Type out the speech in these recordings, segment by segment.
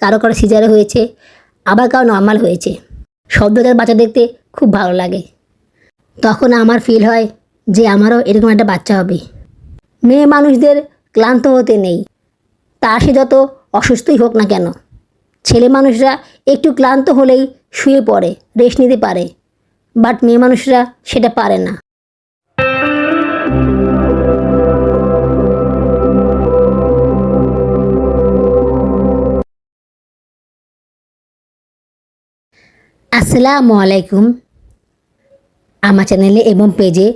কারও কারও সিজারে হয়েছে, আবার কারও নর্মাল হয়েছে। শব্দটার বাচ্চা দেখতে খুব ভালো লাগে। তখন আমার ফিল হয় যে আমারও এরকম একটা বাচ্চা হবে। মেয়ে মানুষদের ক্লান্ত হতে নেই। তা সে যত অসুস্থই হোক না কেন। ছেলে মানুষরা একটু ক্লান্ত হলেই শুয়ে পড়ে রেস্ট নিতে পারে। বাট মেয়ে মানুষরা সেটা পারে না। আসসালামু আলাইকুম। আমার চ্যানেলে এবং পেজে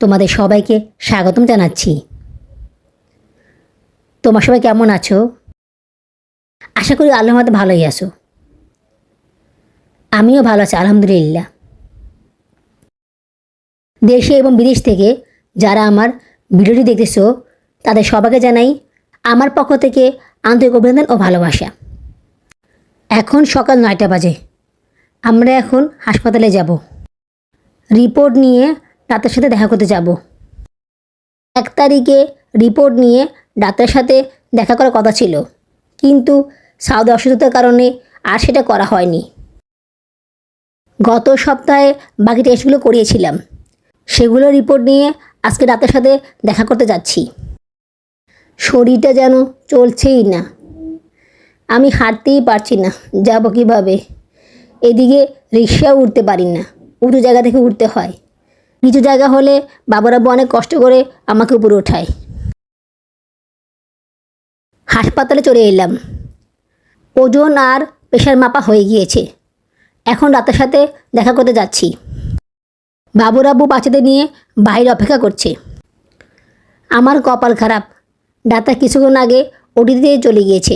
তোমাদের সবাইকে স্বাগতম জানাচ্ছি। তোমার সবাই কেমন আছো? আশা করি আল্লাহ মতো ভালোই আছো। আমিও ভালো আছি, আলহামদুলিল্লাহ। দেশে এবং বিদেশ থেকে যারা আমার ভিডিওটি দেখতেছো, তাদের সবাইকে জানাই আমার পক্ষ থেকে আন্তরিক অভিনন্দন ও ভালোবাসা। এখন সকাল নয়টা বাজে। আমরা এখন হাসপাতালে যাব। রিপোর্ট নিয়ে ডাক্তার সাথে দেখা করতে যাব। এক তারিখে রিপোর্ট নিয়ে ডাক্তারের সাথে দেখা করার কথা ছিল। কিন্তু সাউদি অসুস্থতার কারণে আর সেটা করা হয়নি। গত সপ্তাহে বাকি টেস্টগুলো করিয়েছিলাম। সেগুলো রিপোর্ট নিয়ে আজকে ডাক্তারের সাথে দেখা করতে যাচ্ছি। শরীরটা যেন চলছেই না। আমি হাঁটতেই পারছি না। যাব কীভাবে? এদিকে রিক্সাও উঠতে পারি না। উঁচু জায়গা থেকে উঠতে হয়। নিচু জায়গা হলে বাবারা অনেক কষ্ট করে আমাকে উপরে ওঠায়। হাসপাতালে চলে এলাম। ওজন আর প্রেশার মাপা হয়ে গিয়েছে। এখন রাতের সাথে দেখা করতে যাচ্ছি। বাবুরাবু বাচ্চাদের নিয়ে বাইরে অপেক্ষা করছে। আমার কপাল খারাপ। ডাক্তার কিছুক্ষণ আগে ওটিতে চলে গিয়েছে।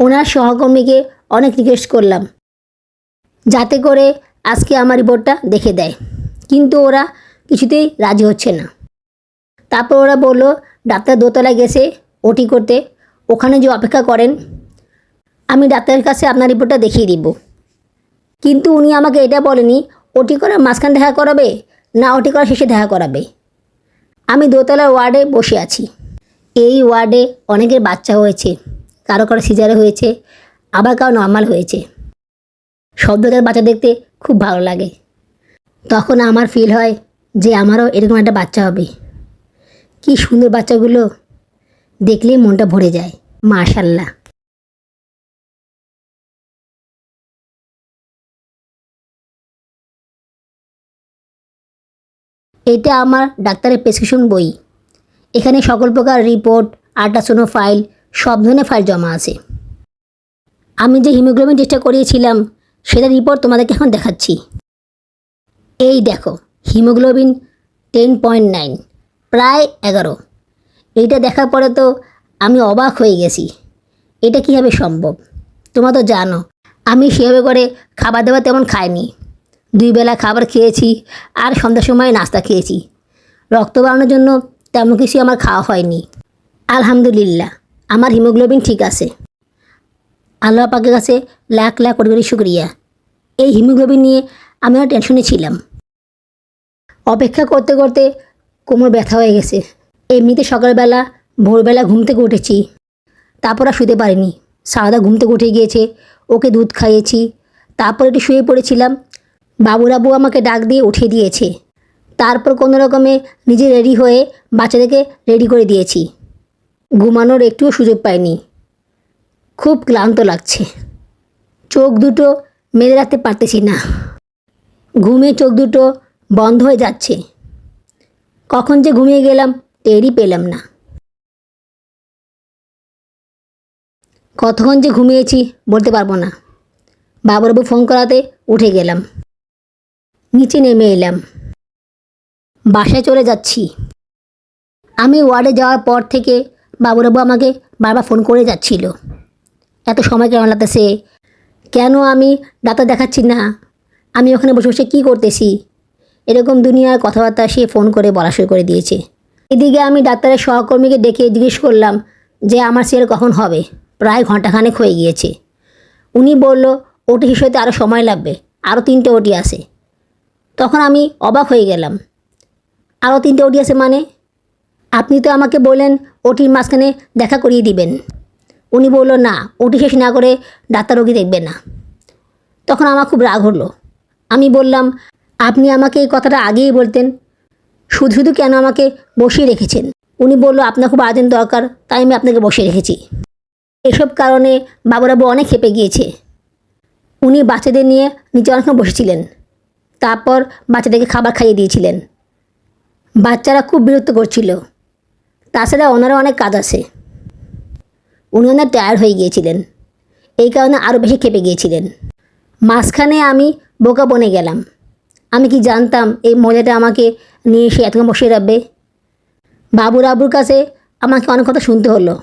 ওনার সহকর্মীকে অনেক রিকোয়েস্ট করলাম। যাতে করে আজকে আমার রিপোর্টটা দেখে দেয়। কিন্তু ওরা কিছুতেই রাজি হচ্ছে না। তারপর ওরা বলল, ডাক্তার দোতলায় গেছে ওটি করতে। ওখানে যে অপেক্ষা করেন, আমি ডাক্তারের কাছে আপনার রিপোর্টটা দেখিয়ে দিব। কিন্তু উনি আমাকে এটা বলেনি ওটি করার মাঝখানে দেখা করাবে না ওটি করার শেষে দেখা করাবে। আমি দোতলার ওয়ার্ডে বসে আছি। এই ওয়ার্ডে অনেকের বাচ্চা হয়েছে, কারও কারও সিজারে হয়েছে, আবার কারও নর্মাল হয়েছে। শব্দটার বাচ্চা দেখতে খুব ভালো লাগে। তখন আমার ফিল হয় যে আমারও এরকম একটা বাচ্চা হবে। কি সুন্দর বাচ্চাগুলো দেখলেই মনটা ভরে যায় মাশাল্লাহ এটা আমার ডাক্তারের প্রেসক্রিপশন বই। এখানে সকল প্রকার রিপোর্ট আল্ট্রাসোনো ফাইল সব ধরনের ফাইল জমা আছে। আমি যে হিমোগ্লোবিন টেস্টটা করিয়েছিলাম সেটা রিপোর্ট তোমাদেরকে এখন দেখাচ্ছি। এই দেখো হিমোগ্লোবিন টেন পয়েন্ট নাইন প্রায় এগারো। এইটা দেখার পরে তো আমি অবাক হয়ে গেছি। এটা কীভাবে সম্ভব? তোমরা তো জানো, আমি সেভাবে করে খাবার দাবার তেমন খাইনি। দুই বেলা খাবার খেয়েছি আর সন্ধ্যার সময় নাস্তা খেয়েছি। রক্ত বাড়ানোর জন্য তেমন কিছু আমার খাওয়া হয়নি। আলহামদুলিল্লাহ, আমার হিমোগ্লোবিন ঠিক আছে। আল্লাহ পাকের কাছে লাখ লাখ কোটি কোটি শুক্রিয়া। এই হিমোগ্লোবিন নিয়ে আমি আর টেনশনে ছিলাম। অপেক্ষা করতে করতে কোমর ব্যথা হয়ে গেছে। এমনিতে সকালবেলা, ভোরবেলা ঘুম থেকে উঠেছি। তারপর আর শুতে পারিনি। সারদা ঘুম থেকে উঠে গিয়েছে, ওকে দুধ খাইয়েছি। তারপর একটু শুয়ে পড়েছিলাম। বাবুরাবু আমাকে ডাক দিয়ে উঠিয়ে দিয়েছে। তারপর কোনো রকমে নিজে রেডি হয়ে বাচ্চাদেরকে রেডি করে দিয়েছি। ঘুমানোর একটুও সুযোগ পাইনি। খুব ক্লান্ত লাগছে। চোখ দুটো মেলে রাখতে পারতেছি না। ঘুমে চোখ দুটো বন্ধ হয়ে যাচ্ছে। কখন যে ঘুমিয়ে গেলাম, টেরই পেলাম না। কতক্ষণ যে ঘুমিয়েছি বলতে পারব না। বাবুরাবু ফোন করাতে উঠে গেলাম। নিচে নেমে এলাম। বাসায় চলে যাচ্ছি। আমি ওয়ার্ডে যাওয়ার পর থেকে বাবুরাবু আমাকে বারবার ফোন করে যাচ্ছিল। এত সময় কেন লাগতেছে? কেন আমি ডাক্তার দেখাচ্ছি না? আমি ওখানে বসে বসে কী করতেছি? এরকম দুনিয়ার কথাবার্তা সে ফোন করে বলা শুরু করে দিয়েছে। এদিকে আমি ডাক্তারের সহকর্মীকে ডেকে জিজ্ঞেস করলাম যে আমার সিয়ার কখন হবে? প্রায় ঘন্টাখানেক হয়ে গিয়েছে। উনি বলল, ওটি হিসেবে আরও সময় লাগবে। আরও তিনটে ওটি আছে। তখন আমি অবাক হয়ে গেলাম। আরও তিনটে ওটি আছে মানে? আপনি তো আমাকে বললেন ওটির মাঝখানে দেখা করিয়ে দিবেন। উনি বলল, না ওটি শেষ না করে ডাক্তার রোগী দেখবে না। তখন আমার খুব রাগ হলো। আমি বললাম, আপনি আমাকে এই কথাটা আগেই বলতেন। শুধু শুধু কেন আমাকে বসিয়ে রেখেছেন? উনি বলল, আপনার খুব আর্জেন্ট দরকার, তাই আমি আপনাকে বসিয়ে রেখেছি। এসব কারণে বাবুরাবু অনেক খেপে গিয়েছে। উনি বাচ্চাদের নিয়ে নিচে অনেকক্ষণ বসেছিলেন। তারপর বাচ্চাদেরকে খাবার খাইয়ে দিয়েছিলেন। বাচ্চারা খুব বিরক্ত করছিল। তাছাড়া ওনারও অনেক কাজ আছে। উনি অনেক টায়ার্ড হয়ে গিয়েছিলেন। এই কারণে আরও বেশি খেপে গিয়েছিলেন। মাঝখানে আমি বোকা বনে গেলাম। আমি কি জানতাম এই মজাটা আমাকে নিয়ে এসে এতক্ষণ বসে রাখবে বাবুর আবুর কাছে আমাকে অনেক কথা শুনতে হলো।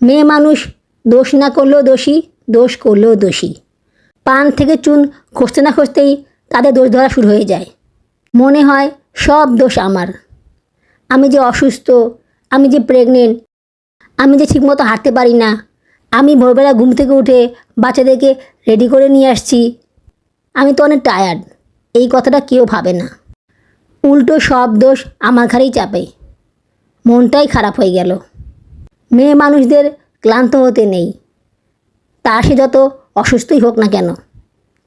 মেয়ে মানুষ দোষ না করলেও দোষী, দোষ করলেও দোষী। পান থেকে চুন খসতে না খসতেই তাদের দোষ ধরা শুরু হয়ে যায়। মনে হয় সব দোষ আমার। আমি যে অসুস্থ, আমি যে প্রেগনেন্ট আমি যে ঠিকমতো হাঁটতে পারি না। আমি ভোরবেলা ঘুম থেকে উঠে বাচ্চাদেরকে রেডি করে নিয়ে আসছি। আমি তো অনেক টায়ার্ড এই কথাটা কেউ ভাবে না। উল্টো সব দোষ আমার ঘাড়েই চাপে। মনটাই খারাপ হয়ে গেল। মেয়ে মানুষদের ক্লান্ত হতে নেই। তা সে যত অসুস্থই হোক না কেন।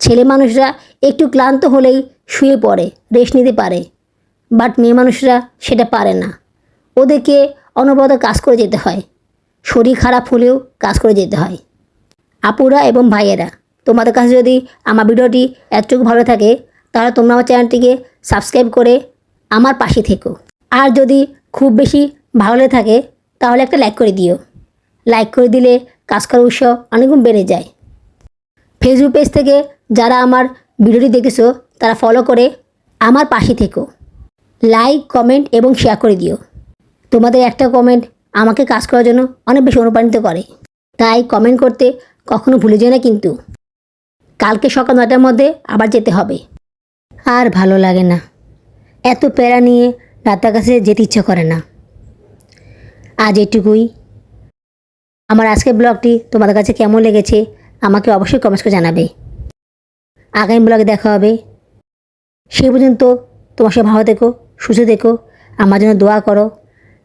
ছেলে মানুষরা একটু ক্লান্ত হলেই শুয়ে পড়ে রেস্ট নিতে পারে। বাট মেয়ে মানুষরা সেটা পারে না। ওদেরকে অনবরত কাজ করে যেতে হয়। শরীর খারাপ হলেও কাজ করে যেতে হয়। আপুরা এবং ভাইয়েরা, তোমাদের কাছে যদি আমার ভিডিওটি এতটুকু ভালো থাকে, তাহলে তোমরা আমার চ্যানেলটিকে সাবস্ক্রাইব করে আমার পাশে থেকো। আর যদি খুব বেশি ভালো লেগে থাকে, তাহলে একটা লাইক করে দিও। লাইক করে দিলে কাজ করার উৎসাহ অনেকগুণ বেড়ে যায়। ফেসবুক পেজ থেকে যারা আমার ভিডিওটি দেখেছ, তারা ফলো করে আমার পাশে থেকো। লাইক কমেন্ট এবং শেয়ার করে দিও। তোমাদের একটা কমেন্ট আমাকে কাজ করার জন্য অনেক বেশি অনুপ্রাণিত করে। তাই কমেন্ট করতে কখনো ভুলে যেও না কিন্তু। কালকে সকাল নয়টার মধ্যে আবার যেতে হবে। আর ভালো লাগে না। এত প্যারা নিয়ে ডাক্তার কাছে যেতে ইচ্ছা করে না। আজ এটুকুই। আমার আজকের ব্লগটি তোমাদের কাছে কেমন লেগেছে আমাকে অবশ্যই কমেন্টস করে জানাবে। আগামী ব্লগে দেখা হবে। সে পর্যন্ত তোমার সব ভালো থেকো, সুস্থ থেকো। আমার জন্য দোয়া করো।